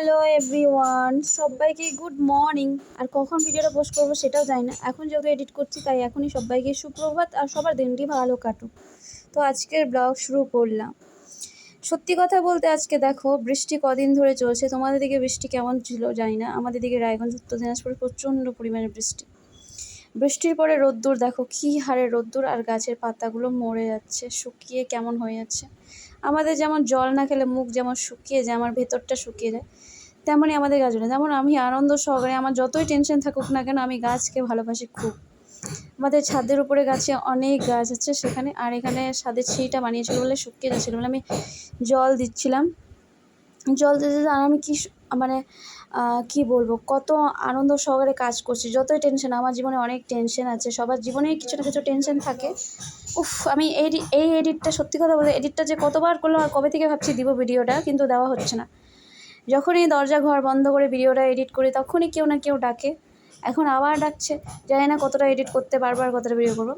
Hello everyone সবাইকে good morning আর কখন ভিডিওটা পোস্ট করব সেটাও জানি না। এখন যেহেতু এডিট করছি, তাই এখনই সবাইকে সুপ্রভাত আর সবার দিনটি ভালো কাটুক। তো আজকের ব্লগ শুরু করলাম। সত্যি কথা বলতে আজকে দেখো, বৃষ্টি কদিন ধরে চলছে। তোমাদের দিকে বৃষ্টি কেমন ছিল জানি না। আমাদের দিকে রায়গঞ্জ, উত্তর দিনাজপুরে প্রচণ্ড পরিমাণে বৃষ্টি। বৃষ্টির পরে রোদ্দুর, দেখো কী হারে রোদ্দুর আর গাছের পাতাগুলো মরে যাচ্ছে, শুকিয়ে কেমন হয়ে যাচ্ছে। আমাদের যেমন জল না খেলে মুখ যেমন শুকিয়ে যায়, আমার ভেতরটা শুকিয়ে যায়, তেমনই আমাদের গাছগুলো যেমন আমি আনন্দ সহকারে আমার যতই টেনশন থাকুক না কেন, আমি গাছকে ভালোবাসি খুব। আমাদের ছাদের উপরে গাছে অনেক গাছ আছে সেখানে, আর এখানে ছাদের ছিঁড়িটা বানিয়েছিল বলে শুকিয়ে যাচ্ছিল বলে আমি জল দিচ্ছিলাম। জল দিতে আর আমি কী মানে কী বলব? কত আনন্দ সহকারে কাজ করছি। যতই টেনশন আমার জীবনে অনেক টেনশন আছে। সবার জীবনেই কিছু না কিছু টেনশন থাকে। উফ, আমি এই এই এডিটটা সত্যি কথা বলে এডিটটা যে কতবার করলাম আর কবে থেকে ভাবছি দিব ভিডিওটা, কিন্তু দেওয়া হচ্ছে না। যখনই দরজা, ঘর বন্ধ করে ভিডিওটা এডিট করি, তখনই কেউ না কেউ ডাকে। এখন আবার ডাকছে। জানি না কতটা এডিট করতে বারবার কতটা ভিডিও করব।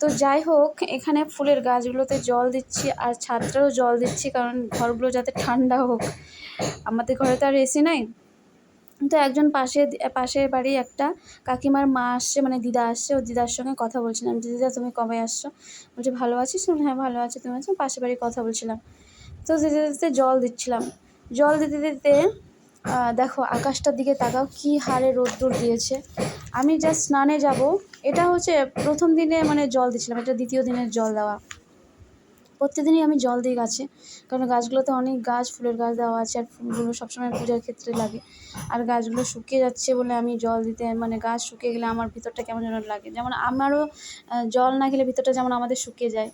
তো যাই হোক, এখানে ফুলের গাছগুলোতে জল দিচ্ছি আর ছাদটারও জল দিচ্ছি কারণ ঘরগুলো যাতে ঠান্ডা হোক। আমাদের ঘরে তো আর এসি নাই। তো একজন পাশে, পাশের বাড়ি একটা কাকিমার মা আসছে মানে দিদা আসছে। ও দিদার সঙ্গে কথা বলছিলাম। দিদা তুমি কবে আসছো? বলছে, ভালো আছিস হ্যাঁ ভালো আছি। তুমি আছো? পাশের বাড়ি কথা বলছিলাম। তো দিতে দিতে জল দিচ্ছিলাম। জল দিতে দিতে দেখো, আকাশটার দিকে তাকাও, কী হারে রোদ্দুর দিয়েছে। আমি যা স্নানে যাব। এটা হচ্ছে প্রথম দিনে মানে জল দিচ্ছিলাম, এটা দ্বিতীয় দিনের জল দেওয়া। প্রত্যেকদিনই আমি জল দিই গাছে, কারণ গাছগুলোতে অনেক গাছ, ফুলের গাছ দেওয়া আছে, আর ফুলগুলো সবসময় পূজার ক্ষেত্রে লাগে। আর গাছগুলো শুকিয়ে যাচ্ছে বলে আমি জল দিতে মানে গাছ শুকিয়ে গেলে আমার ভিতরটা কেমন যেন লাগে। যেমন আমারও জল না খেলে ভিতরটা যেমন আমাদের শুকিয়ে যায়,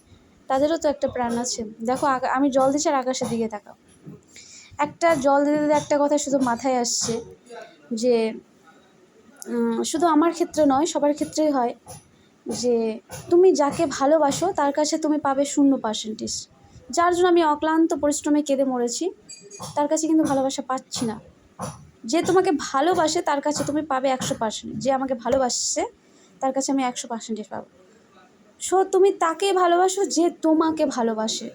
তাদেরও তো একটা প্রাণ আছে। দেখো আমি জল দিচ্ছি আর আকাশের দিকে তাকাও। একটা জল দিতে দিতে একটা কথা শুধু মাথায় আসছে যে শুধু আমার ক্ষেত্রে নয়, সবার ক্ষেত্রেই হয় যে, তুমি যাকে ভালোবাসো তার কাছে তুমি পাবে শূন্য পার্সেন্টেজ যার জন্য আমি অক্লান্ত পরিশ্রমে কেঁদে মরেছি, তার কাছে কিন্তু ভালোবাসা পাচ্ছি না। যে তোমাকে ভালোবাসে তার কাছে তুমি পাবে একশো পার্সেন্ট যে আমাকে ভালোবাসছে তার কাছে আমি একশো পার্সেন্টেজ পাবো। সো তুমি তাকে ভালোবাসো যে তোমাকে ভালোবাসে।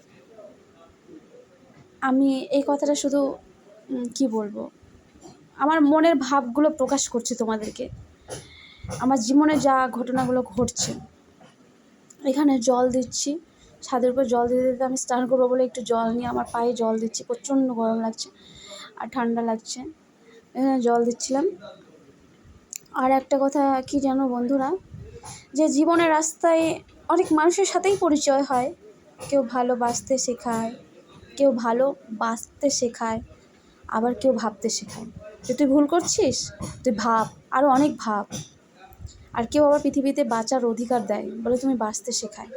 আমি এই কথাটা শুধু কি বলব? আমার মনের ভাবগুলো প্রকাশ করছি তোমাদেরকে। আমার জীবনে যা ঘটনাগুলো ঘটছে, এখানে জল দিচ্ছি, ছাদের উপর জল দিতে দিতে আমি স্নান করব বলে একটু জল নিয়ে আমার পায়ে জল দিচ্ছি, প্রচণ্ড গরম লাগছে আর ঠান্ডা লাগছে। এখানে জল দিচ্ছিলাম। আর একটা কথা কি জানো বন্ধুরা? যে জীবনের রাস্তায় অনেক মানুষের সাথেই পরিচয় হয়। কেউ ভালোবাসতে শেখায় কেউ ভালো বাঁচতে শেখায়, আবার কেউ ভাবতে শেখায়। যে তুই ভুল করছিস? তুই ভাব আরও অনেক ভাব। আর কেউ আবার পৃথিবীতে বাঁচার অধিকার দেয়, বলে তুমি বাঁচতে শেখায়।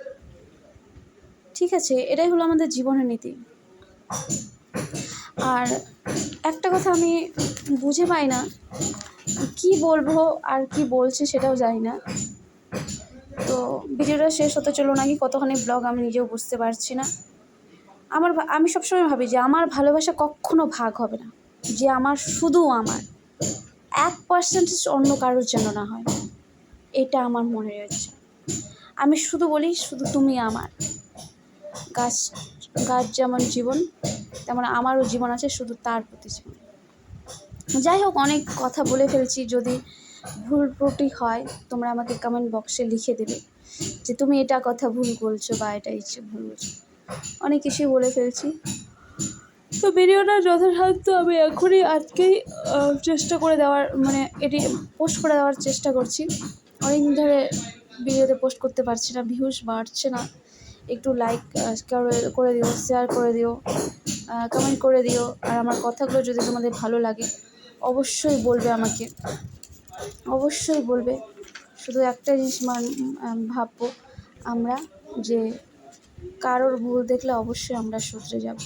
ঠিক আছে, এটাই হলো আমাদের জীবনের নীতি। আর একটা কথা আমি বুঝে পাই না, কি বলব আর কি বলছে সেটাও জানি না। তো ভিডিওটা শেষ হতে চলো নাকি, কতখানি ব্লগ আমি নিজেও বুঝতে পারছি না। আমার আমি সবসময় ভাবি যে আমার ভালোবাসা কখনো ভাগ হবে না, যে আমার শুধু আমার। এক পার্সেন্টেজ অন্য কারোর যেন না হয়। এটা আমার মনে রয়েছে আমি শুধু বলি, শুধু তুমি আমার। গাছ গাছ যেমন জীবন, তেমন আমারও জীবন আছে, শুধু তার প্রতি জীবন। যাই হোক, অনেক কথা বলে ফেলছি। যদি ভুল ত্রুটি হয়, তোমরা আমাকে কমেন্ট বক্সে লিখে দেবে যে তুমি এটা কথা ভুল বলছো বা এটা ইচ্ছে ভুল বলছো। অনেক কিছুই বলে ফেলছি। তো ভিডিওটা যথাসাধ্য আমি এখনই আজকেই চেষ্টা করে দেওয়ার মানে এটি পোস্ট করে দেওয়ার চেষ্টা করছি। অনেক ধরে ভিডিওতে পোস্ট করতে পারছি না, ভিউজ বাড়ছে না। একটু লাইক করে দিও শেয়ার করে দিও কমেন্ট করে দিও। আর আমার কথাগুলো যদি তোমাদের ভালো লাগে, অবশ্যই বলবে আমাকে। অবশ্যই বলবে। শুধু একটা জিনিস মান ভাববো আমরা যে কারোর ভুল দেখলে অবশ্যই আমরা শুধরে যাব।